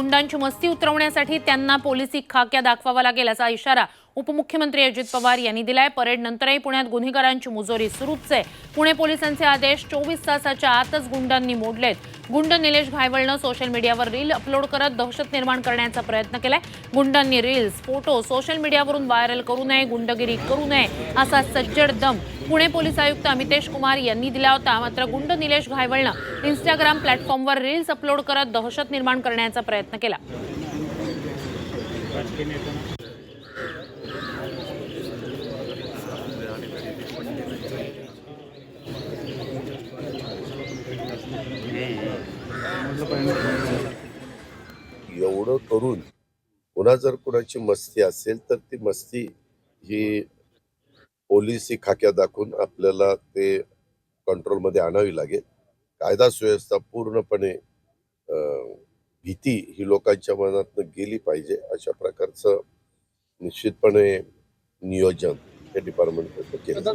गुंडांची मस्ती उतरवण्यासाठी त्यांना पोलिसी खाक्या दाखवावा लागेल असा इशारा उपमुख्यमंत्री अजित पवार यांनी दिलाय. परेड नंतरही पुण्यात गुन्हेगारांची मुजोरी सुरूच आहे. पुणे पोलिसांचे आदेश चोवीस तासाच्या आतच गुंडांनी मोडलेत. गुंड निलेश घायवळनं सोशल मीडियावर रील अपलोड करत दहशत निर्माण करण्याचा प्रयत्न केलाय. गुंडांनी रील्स फोटो सोशल मीडियावरून व्हायरल करू नये गुंडगिरी करू नये असा सज्जड दम पुणे पोलीस आयुक्त अमितेश कुमार यांनी दिला होता. मात्र गुंड निलेश घायवळनं इंस्टाग्राम प्लॅटफॉर्मवर रील्स अपलोड करत दहशत निर्माण करण्याचा प्रयत्न केला. एवढं करून पुन्हा जर कुणाची मस्ती असेल तर ती मस्ती ही पोलिसी खाक्या दाखवून आपल्याला ते कंट्रोलमध्ये आणावी लागेल. कायदा सुव्यवस्था पूर्णपणे भीती ही लोकांच्या मनातनं गेली पाहिजे अशा प्रकारचं निश्चितपणे नियोजन हे डिपार्टमेंट केलं.